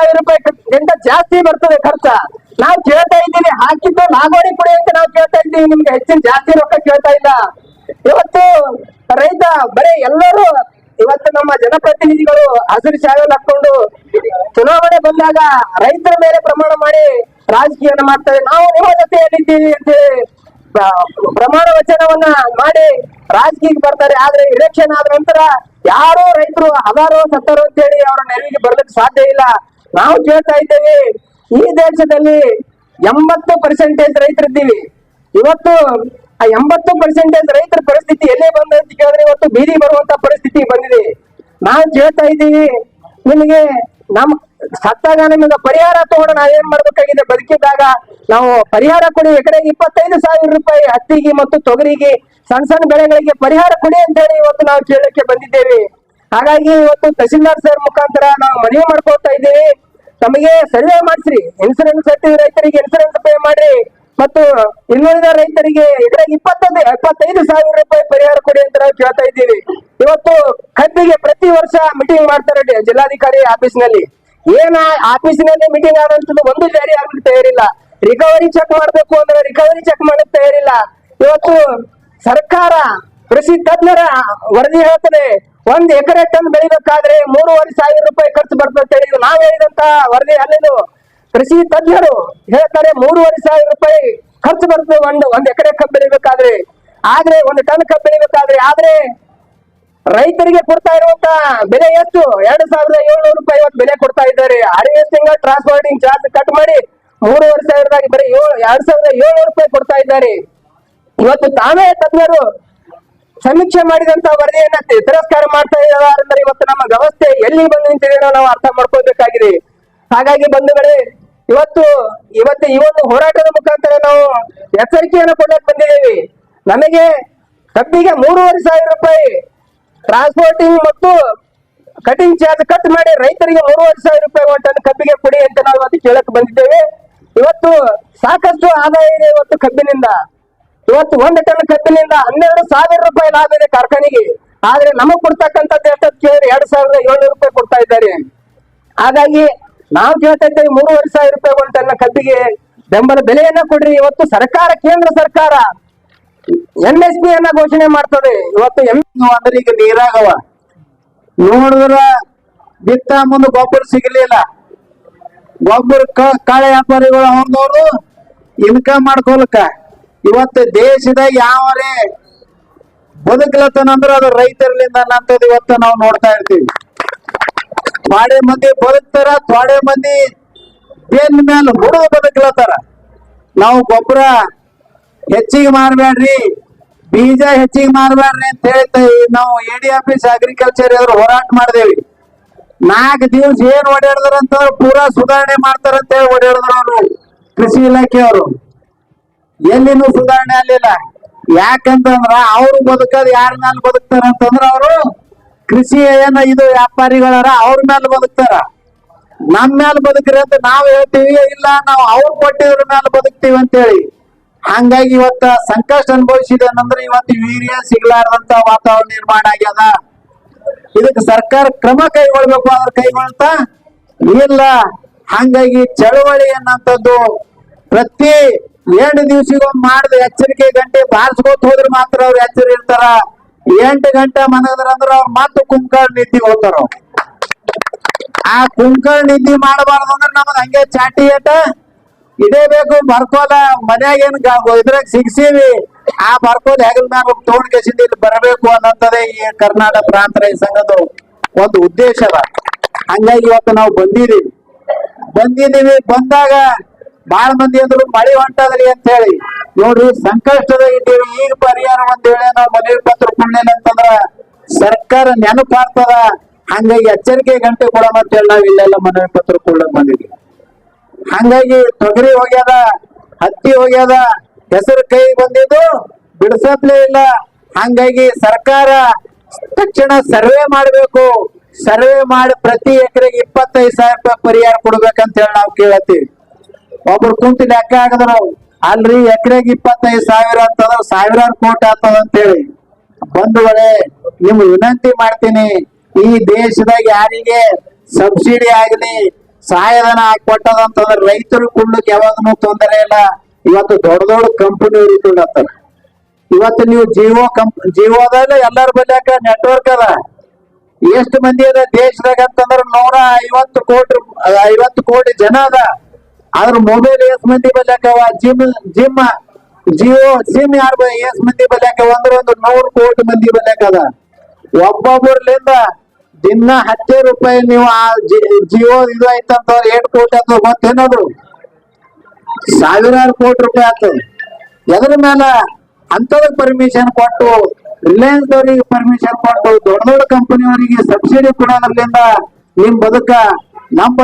ಸಾವಿರ ರೂಪಾಯಿ ಜಾಸ್ತಿ ಬರ್ತದೆ ಖರ್ಚ. ನಾವು ಕೇಳ್ತಾ ಇದ್ದೀವಿ ಹಾಕಿದ್ದು ನಾಗೋಡಿ ಕೊಡಿ ಅಂತ ನಾವು ಕೇಳ್ತಾ ಇದ್ದೀವಿ ನಿಮ್ಗೆ ಹೆಚ್ಚಿನ ಜಾಸ್ತಿ ರೊಕ್ಕ ಕೇಳ್ತಾ ಇಲ್ಲ. ಇವತ್ತು ರೈತ, ಬರೀ ಎಲ್ಲರೂ ಇವತ್ತು ನಮ್ಮ ಜನಪ್ರತಿನಿಧಿಗಳು ಹಸಿರು ಶಾಲೆ ಹಾಕೊಂಡು ಚುನಾವಣೆ ಬಂದಾಗ ರೈತರ ಮೇಲೆ ಪ್ರಮಾಣ ಮಾಡಿ ರಾಜಕೀಯನ ಮಾಡ್ತಾರೆ. ನಾವು ನಿಮ್ಮ ಜೊತೆಯಲ್ಲಿದ್ದೀವಿ ಅಂತ ಪ್ರಮಾಣ ವಚನವನ್ನ ಮಾಡಿ ರಾಜಕೀಯಕ್ಕೆ ಬರ್ತಾರೆ. ಆದ್ರೆ ಇಲೆಕ್ಷನ್ ಆದ ನಂತರ ಯಾರೋ ರೈತರು ಹದಾರು ಸತ್ತರು ಅಂತೇಳಿ ಅವರ ನೆರವಿಗೆ ಬರ್ಲಿಕ್ಕೆ ಸಾಧ್ಯ ಇಲ್ಲ. ನಾವು ಕೇಳ್ತಾ ಇದ್ದೇವೆ, ಈ ದೇಶದಲ್ಲಿ ಎಂಬತ್ತು ಪರ್ಸೆಂಟೇಜ್ ರೈತರಿದ್ದೀವಿ. ಇವತ್ತು ಆ ಎಂಬತ್ತು ಪರ್ಸೆಂಟೇಜ್ ರೈತರ ಪರಿಸ್ಥಿತಿ ಎಲ್ಲೇ ಬಂದ ಅಂತ ಕೇಳಿದ್ರೆ ಇವತ್ತು ಬೀದಿ ಬರುವಂತ ಪರಿಸ್ಥಿತಿ ಬಂದಿದೆ. ನಾವು ಕೇಳ್ತಾ ಇದ್ದೀವಿ, ನಿಮಗೆ ನಮ್ ಸತ್ತಾಗ ನಿಮಗೆ ಪರಿಹಾರ ತಗೊಂಡು ನಾವೇನ್ ಮಾಡ್ಬೇಕಾಗಿದೆ? ಬದುಕಿದ್ದಾಗ ನಾವು ಪರಿಹಾರ ಕೊಡಿ ಎಕರೆಗೆ ಇಪ್ಪತ್ತೈದು ಸಾವಿರ ರೂಪಾಯಿ ಹತ್ತಿಗೆ ಮತ್ತು ತೊಗರಿಗೆ ಸಣ್ಣ ಸಣ್ಣ ಬೆಳೆಗಳಿಗೆ ಪರಿಹಾರ ಕೊಡಿ ಅಂತ ಹೇಳಿ ಇವತ್ತು ನಾವು ಕೇಳಕ್ಕೆ ಬಂದಿದ್ದೇವೆ. ಹಾಗಾಗಿ ಇವತ್ತು ತಹಸೀಲ್ದಾರ್ ಸರ್ ಮುಖಾಂತರ ನಾವು ಮನವಿ ಮಾಡ್ಕೊಳ್ತಾ ಇದ್ದೀವಿ. ತಮಗೆ ಸರ್ವೆ ಮಾಡಿಸ್ರಿ. ಇನ್ಸೂರೆನ್ಸ್ ಕಟ್ಟಿದ ರೈತರಿಗೆ ಇನ್ಸೂರೆನ್ಸ್ ಪೇ ಮಾಡ್ರಿ. ಮತ್ತು ಇನ್ನುಳಿದ ರೈತರಿಗೆ ಇದ್ರಾಗ ಇಪ್ಪತ್ತೊಂದು, ಇಪ್ಪತ್ತೈದು ಸಾವಿರ ರೂಪಾಯಿ ಪರಿಹಾರ ಕೊಡಿ ಅಂತ ನಾವು ಕೇಳ್ತಾ ಇದ್ದೀವಿ. ಇವತ್ತು ಕಬ್ಬಿಗೆ ಪ್ರತಿ ವರ್ಷ ಮೀಟಿಂಗ್ ಮಾಡ್ತಾರೆ ಜಿಲ್ಲಾಧಿಕಾರಿ ಆಫೀಸ್ನಲ್ಲಿ ಏನ ಆಫೀಸ್ನಲ್ಲಿ ಮೀಟಿಂಗ್ ಆದಂತದ್ದು ಒಂದು ಜಾರಿ ಆಗ್ಲಿಕ್ಕೆ ತಯಾರಿಲ್ಲ. ರಿಕವರಿ ಚೆಕ್ ಮಾಡ್ಬೇಕು ಅಂದ್ರೆ ರಿಕವರಿ ಚೆಕ್ ಮಾಡಕ್ ತಯಾರಿಲ್ಲ. ಇವತ್ತು ಸರ್ಕಾರ ಕೃಷಿ ತಜ್ಞರ ವರದಿ ಹೇಳ್ತದೆ ಒಂದ್ ಎಕರೆ ಟನ್ ಬೆಳಿಬೇಕಾದ್ರೆ ಮೂರುವರೆ ಸಾವಿರ ರೂಪಾಯಿ ಖರ್ಚು ಬರ್ತದೆ ಅಂತ ಹೇಳಿ ನಾವ್ ಹೇಳಿದಂತ ವರದಿ ಅಲ್ಲಿದು. ಕೃಷಿ ತಜ್ಞರು ಹೇಳ್ತಾರೆ ಮೂರುವರೆ ಸಾವಿರ ರೂಪಾಯಿ ಖರ್ಚು ಬರ್ತದೆ ಒಂದು, ಒಂದ್ ಎಕರೆ ಕಬ್ಬು ಬೆಳಿಬೇಕಾದ್ರೆ. ಆದ್ರೆ ಒಂದು ಟನ್ ಕಬ್ಬು ಬೆಳಿಬೇಕಾದ್ರೆ, ಆದ್ರೆ ರೈತರಿಗೆ ಕೊಡ್ತಾ ಇರುವಂತ ಬೆಲೆ ಎಷ್ಟು? ಎರಡು ಸಾವಿರದ ಏಳ್ನೂರು ರೂಪಾಯಿ ಇವತ್ತು ಬೆಲೆ ಕೊಡ್ತಾ ಇದ್ದಾರೆ. ಹಾರ್ವೆಸ್ಟಿಂಗ್ ಟ್ರಾನ್ಸ್ಪೋರ್ಟಿಂಗ್ ಚಾರ್ಜ್ ಕಟ್ ಮಾಡಿ ಮೂರುವರೆ ಸಾವಿರದಾಗ ಬರೀ ಏಳು, ಎರಡ್ ಸಾವಿರದ ಏಳ್ನೂರು ರೂಪಾಯಿ ಕೊಡ್ತಾ ಇದ್ದಾರೆ. ಇವತ್ತು ತಾನೇ ತಜ್ಞರು ಸಮೀಕ್ಷೆ ಮಾಡಿದಂತ ವರದಿಯನ್ನ ತಿರಸ್ಕಾರ ಮಾಡ್ತಾ ಇದ್ದಾರೆ ಇವತ್ತು ನಮ್ಮ ವ್ಯವಸ್ಥೆ ಎಲ್ಲಿ ಬಂದು ನಿಂತಿದೆ ನಾವು ಅರ್ಥ ಮಾಡ್ಕೋಬೇಕಾಗಿದೆ ಹಾಗಾಗಿ ಬಂಧುಗಳೇ, ಇವತ್ತು ಇವತ್ತು ಈ ಒಂದು ಹೋರಾಟದ ಮುಖಾಂತರ ನಾವು ಎಚ್ಚರಿಕೆಯನ್ನು ಕೊಡಕ್ ಬಂದಿದ್ದೇವೆ. ನಮಗೆ ಕಬ್ಬಿಗೆ ಮೂರುವರೆ ಸಾವಿರ ರೂಪಾಯಿ ಟ್ರಾನ್ಸ್ಪೋರ್ಟಿಂಗ್ ಮತ್ತು ಕಟಿಂಗ್ ಚಾರ್ಜ್ ಕಟ್ ಮಾಡಿ ರೈತರಿಗೆ ಮೂರುವರೆ ಸಾವಿರ ರೂಪಾಯಿ ಒಟ್ಟನ್ನು ಕಬ್ಬಿಗೆ ಕೊಡಿ ಅಂತ ನಾವು ಅದಕ್ಕೆ ಕೇಳಕ್ ಬಂದಿದ್ದೇವೆ. ಇವತ್ತು ಸಾಕಷ್ಟು ಆದಾಯ ಇದೆ ಇವತ್ತು ಕಬ್ಬಿನಿಂದ. ಇವತ್ತು ಒಂದು ಟನ್ ಕಬ್ಬಿನಿಂದ ಹನ್ನೆರಡು ಸಾವಿರ ರೂಪಾಯಿ ಲಾಭ ಇದೆ ಕಾರ್ಖಾನೆಗೆ. ಆದ್ರೆ ನಮಗ್ ಕೊಡ್ತಕ್ಕಂಥದ್ದು ಎಷ್ಟಂತ ಕೇಳಿದ್ರೆ ಎರಡ್ ಸಾವಿರದ ಏಳ್ನೂರು ರೂಪಾಯಿ ಕೊಡ್ತಾ ಇದ್ದಾರೆ. ಹಾಗಾಗಿ ನಾವು ಕೇಳ್ತಾ ಇದ್ದೇವೆ ಮೂರುವರೆ ಸಾವಿರ ರೂಪಾಯಿ ಒಂದು ಟನ್ ಕಬ್ಬಿಗೆ ಬೆಂಬಲ ಬೆಲೆಯನ್ನ ಕೊಡ್ರಿ. ಇವತ್ತು ಸರ್ಕಾರ, ಕೇಂದ್ರ ಸರ್ಕಾರ ಎಂ ಎಸ್ ಪಿ ಅನ್ನ ಘೋಷಣೆ ಮಾಡ್ತದೆ. ಇವತ್ತು ಎಂ ಅಂದ್ರೆ ಈಗ ನೀರಾಗವ. ನೋಡಿದ್ರ ಬಿತ್ತ ಮುಂದೆ ಗೊಬ್ಬರ ಸಿಗಲಿಲ್ಲ. ಗೊಬ್ಬರ ಕಾಳೆ ವ್ಯಾಪಾರಿಗಳು ಅವ್ರದವ್ರು ಇನ್ಕಮ್ ಮಾಡ್ಕೊಳಕ ಇವತ್ತು ದೇಶದ ಯಾವರೇ ಬದುಕಲತ್ತನಂದ್ರ ಅದು ರೈತರ್ಲಿಂದ ಅನ್ನಂತದ್ ಇವತ್ತು ನಾವು ನೋಡ್ತಾ ಇರ್ತೀವಿ. ಥೋಡೆ ಮಂದಿ ಬದುಕ್ತಾರ ಥೋಡೆ ಮಂದಿ ಬೇನ್ ಮೇಲೆ ಹುಡುಗ ಬದುಕಲತ್ತಾರ. ನಾವು ಗೊಬ್ಬರ ಹೆಚ್ಚಿಗೆ ಮಾರಬೇಡ್ರಿ ಬೀಜ ಹೆಚ್ಚಿಗೆ ಮಾರಬೇಡ್ರಿ ಅಂತ ಹೇಳ್ತಾ ನಾವು ಎ ಡಿ ಆಫೀಸ್ ಅಗ್ರಿಕಲ್ಚರ್ ಎದುರು ಹೋರಾಟ ಮಾಡಿದೇವಿ. ನಾಲ್ಕು ದಿವಸ ಏನ್ ಓಡಾಡಿದ್ರ ಅಂತಂದ್ರೆ ಪೂರಾ ಸುಧಾರಣೆ ಮಾಡ್ತಾರಂತ ಹೇಳಿ ಓಡಾಡಿದ್ರು ಅವರು, ಕೃಷಿ ಇಲಾಖೆಯವರು ಎಲ್ಲಿನೂ ಸುಧಾರಣೆ ಆಗ್ಲಿಲ್ಲ. ಯಾಕಂತಂದ್ರ ಅವ್ರು ಬದುಕದ್ ಯಾರ ಮ್ಯಾಲ ಬದುಕ್ತಾರ ಅಂತಂದ್ರ ಅವರು ಕೃಷಿ ಏನ ಇದು ವ್ಯಾಪಾರಿಗಳಾರ ಅವ್ರ ಮ್ಯಾಲ ಬದುಕ್ತಾರ. ನಮ್ ಮ್ಯಾಲ ಬದುಕ್ರಿ ಅಂತ ನಾವ್ ಹೇಳ್ತೀವಿ, ಇಲ್ಲ ನಾವು ಅವ್ರು ಕೊಟ್ಟಿದ್ರ ಮ್ಯಾಲ ಬದುಕ್ತೀವಿ ಅಂತ ಹೇಳಿ ಹಂಗಾಗಿ ಇವತ್ತ ಸಂಕಷ್ಟ ಅನುಭವಿಸಿದೆ ಅಂದ್ರೆ ಇವತ್ತು ವೀರ್ಯ ಸಿಗ್ಲಾರ್ದಂತ ವಾತಾವರಣ ನಿರ್ಮಾಣ ಆಗ್ಯದ. ಇದಕ್ಕೆ ಸರ್ಕಾರ ಕ್ರಮ ಕೈಗೊಳ್ಬೇಕು ಅಂದ್ರೆ ಕೈಗೊಳ್ತಾ ಇಲ್ಲ. ಹಂಗಾಗಿ ಚಳವಳಿ ಅನ್ನಂಥದ್ದು ಪ್ರತಿ ಎರಡು ದಿವಸಗೊಮ್ಮೆ ಮಾಡಿದ ಎಚ್ಚರಿಕೆ ಗಂಟೆ ಬಾರಿಸ್ಕೋತ ಹೋದ್ರೆ ಮಾತ್ರ ಅವ್ರು ಎಚ್ಚರ ಇರ್ತಾರ. ಎಂಟು ಗಂಟೆ ಮನಗದ್ರ ಅವ್ರು ಮತ್ತೆ ಕುಂಕಳ್ ನಿದ್ದಿ ಹೋಗ್ತಾರ. ಆ ಕುಂಕಳ್ ನಿದ್ದಿ ಮಾಡಬಾರ್ದು ಅಂದ್ರೆ ನಮಗ್ ಹಂಗೆ ಚಾಟಿ ಏಟ ಇದೇ ಬೇಕು ಬರ್ಕೋಲ, ಮನ್ಯಾಗ ಏನ್ ಇದ್ರಾಗ ಸಿಗ್ಸೀವಿ. ಆ ಬರ್ಕೋಲ್ ಹೆಗಲ್ ಮ್ಯಾಗ ತೋಡ್ ಕೆಸಿಂದ ಇಲ್ಲಿ ಬರಬೇಕು ಅನ್ನಂತದೇ ಈ ಕರ್ನಾಟಕ ಪ್ರಾಂತ ಈ ಸಂಘದ ಒಂದು ಉದ್ದೇಶ ಅದ. ಹಂಗಾಗಿ ಇವತ್ತು ನಾವು ಬಂದಿದೀವಿ. ಬಂದಿದೀವಿ, ಬಂದಾಗ ಬಾಳ ಮಂದಿ ಅಂದ್ರು ಮಳಿ ಹೊಂಟದ್ರಿ ಅಂತ ಹೇಳಿ. ನೋಡ್ರಿ, ಸಂಕಷ್ಟದ ಇದ್ದೀವಿ ಈಗ ಪರಿಹಾರ ಒಂದ್ ಹೇಳಿ ನಾವು ಮನೆಗೆ ಪತ್ರ ಕೊಡ್ಲಿಲ್ಲ ಅಂತಂದ್ರ ಸರ್ಕಾರ ನೆನಪಾಗ್ತದ. ಹಂಗಾಗಿ ಎಚ್ಚರಿಕೆ ಗಂಟೆ ಕೊಡೋಣ ಅಂತ ಹೇಳಿ ನಾವ್ ಇಲ್ಲೆಲ್ಲ ಮನವಿ ಪತ್ರ ಕೊಡ್ಲಕ್ ಬಂದಿದ್ವಿ. ಹಂಗಾಗಿ ತೊಗರಿ ಹೋಗ್ಯದ, ಹತ್ತಿ ಹೋಗ್ಯದ, ಹೆಸರು ಕೈ ಬಂದಿದ್ದು ಬಿಡಿಸತ್ಲೇ ಇಲ್ಲ. ಹಂಗಾಗಿ ಸರ್ಕಾರ ತಕ್ಷಣ ಸರ್ವೆ ಮಾಡಬೇಕು. ಸರ್ವೆ ಮಾಡಿ ಪ್ರತಿ ಎಕರೆಗೆ ಇಪ್ಪತ್ತೈದು ಸಾವಿರ ರೂಪಾಯಿ ಪರಿಹಾರ ಕೊಡ್ಬೇಕಂತ ಹೇಳಿ ನಾವು ಕೇಳತ್ತೀವಿ. ಒಬ್ರು ಕುಂತ ಲೆಕ್ಕ ಹಾಕಿದ್ರು ಅಲ್ರಿ, ಎಕರೆಗೆ ಇಪ್ಪತ್ತೈದು ಸಾವಿರ ಅಂತಂದ್ರ ಸಾವಿರಾರು ಕೋಟಿ ಆಗ್ತದ ಅಂತ ಹೇಳಿ ಬಂಧುಗಳೇ ನಿಮ್ ವಿನಂತಿ ಮಾಡ್ತೀನಿ, ಈ ದೇಶದಾಗ ಯಾರಿಗೆ ಸಬ್ಸಿಡಿ ಆಗಲಿ ಸಹಾಯಧನ ಕೊಟ್ಟದಂತಂದ್ರೆ ರೈತರು ಕುಳ್ಳಕ್ ಯಾವಾಗನು ತೊಂದರೆ ಇಲ್ಲ. ಇವತ್ತು ದೊಡ್ಡ ದೊಡ್ಡ ಕಂಪನಿಯವರು ಕೊಳ್ಳತ್ತಾರ ಇವತ್ತು ನೀವು ಜಿಯೋ ಕಂಪ್ ಜಿಯೋದಾಗ ಎಲ್ಲರ ಬಲ್ಯಾಕ ನೆಟ್ವರ್ಕ್ ಅದ? ಎಷ್ಟು ಮಂದಿ ಅದ ದೇಶದಾಗ ಅಂತಂದ್ರ ನೂರ ಐವತ್ತು ಕೋಟಿ ಐವತ್ತು ಕೋಟಿ ಜನ ಅದ. ಆದ್ರ ಮೊಬೈಲ್ ಎಸ್ ಮಂದಿ ಬಲ್ಯಾಕವ ಜಿಮ್ ಜಿಮ್ ಜಿಯೋ ಸಿಮ್ ಯಾರ ಎಷ್ಟ್ ಮಂದಿ ಬಲ್ಯಾಕವ ಅಂದ್ರ ಒಂದು ನೂರ್ ಕೋಟಿ ಮಂದಿ ಬಲ್ಯಾಕ ಅದ ಒಬ್ಬೊಬ್ಬರ್ಲಿಂದ ದಿನ ಹತ್ತೇ ರೂಪಾಯಿ ನೀವು ಆ ಜಿಯೋ ಇದು ಆಯ್ತಂತ ಏಟ್ ಕೋಟಿ ಅಂತ ಗೊತ್ತೇನದು? ಸಾವಿರಾರು ಕೋಟಿ ರೂಪಾಯಿ ಆಗ್ತದೆ ಎದ್ರ ಮೇಲೆ ಅಂತದ ಪರ್ಮಿಷನ್ ಕೊಟ್ಟು ರಿಲಯನ್ಸ್ ದವರಿಗೆ ಪರ್ಮಿಷನ್ ಕೊಟ್ಟು, ದೊಡ್ಡ ದೊಡ್ಡ ಕಂಪನಿಯವರಿಗೆ ಸಬ್ಸಿಡಿ ಕೊಡೋದ್ರಲ್ಲಿಂದ ನಿಮ್ ಬದುಕ ನಮ್ಮ